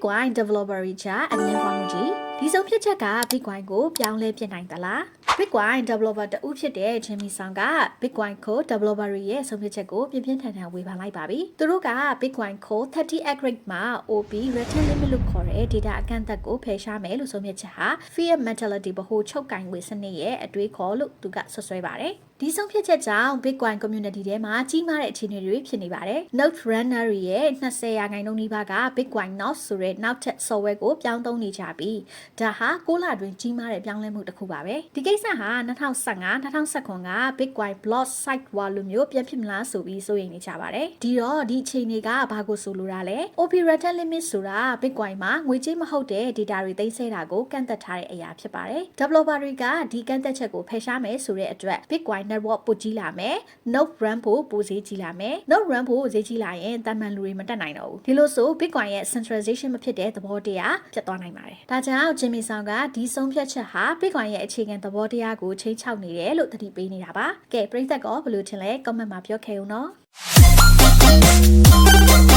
Bitcoin developer တွေကြားအငင်းပွားမှုကြီးဒီဆုံးဖြတ်ချက်က Bitcoin ကိုပြောင်းလဲပြစ်နိုင်သလား Bitcoin developer တဦးဖြစ်တဲ့ Jimmy Song က Bitcoin code developer တွေရဲ့ဆုံးဖြတ်ချက်ကိုပြင်းပြင်းထန်ထန်ဝေဖန်လိုက်ပါပြီ။သူတို့က Bitcoin code 30 accurate မှာ OP return limit လို့ခေါ်တဲ့ data အကန့်အသတ်ကိုဖယ်ရှားမယ်လို့ဆုံးဖြတ်ချက်ဟာ fiat mentality ဗဟိုချုပ်ကင်ငွေစနစ်ရဲ့အတွေးခေါ်လို့သူကဆွဆွဲပါတယ်။ ဒီဆုံးဖြတ်ချက်ကြောင့် Bitcoin community ထဲမှာကြီးမားတဲ့အခြေအနေတွေဖြစ်နေပါတယ်။ Node runner တွေရဲ့20ရာခိုင်နှုန်းနီးပါးက Bitcoin Node ဆိုတဲ့နောက်ထပ် software ကိုပြောင်းသုံးနေကြပြီးဒါဟာ6လတွင်ကြီးမားတဲ့ပြောင်းလဲမှုတစ်ခုပါပဲ။ဒီကိစ္စဟာ2015-2019က Bitcoin block site war လိုမျိုးပြန်ဖြစ်မလားဆိုပြီးစိုးရိမ်နေကြပါတယ်။ဒီတော့ဒီအခြေအနေကဘာကိုဆိုလိုတာလဲ။ OP return limit ဆိုတာ Bitcoin မှာငွေကြေးမဟုတ်တဲ့ data တွေသိမ်းဆည်းတာကိုကန့်သက်ထားတဲ့အရာဖြစ်ပါတယ်။ developer တွေကဒီကန့်သက်ချက်ကိုဖယ်ရှားမယ်ဆိုတဲ့အတွက် Bitcoin network ပိုကြီးလာမယ်။ Node run ဖို့ပိုဈေးကြီးလာမယ်။ Node run ဖို့ဈေးကြီးလာရင်တာမန်လူတွေမတက်နိုင်တော့ဘူး။ဒီလိုဆို Bitcoin ရဲ့ centralization မဖြစ်တဲ့သဘောတရားဖြစ်သွားနိုင်ပါတယ်။ဒါကြောင့် Jimmy Song ကဒီဆုံးဖြတ်ချက်ဟာ Bitcoin ရဲ့အခြေခံသဘောတရားကိုချိန်ချောက်နေတယ်လို့သတိပေးနေတာပါ။ကဲပရိသတ်ကဘယ်လိုထင်လဲ comment မှာပြောခဲ့ဦးနော်။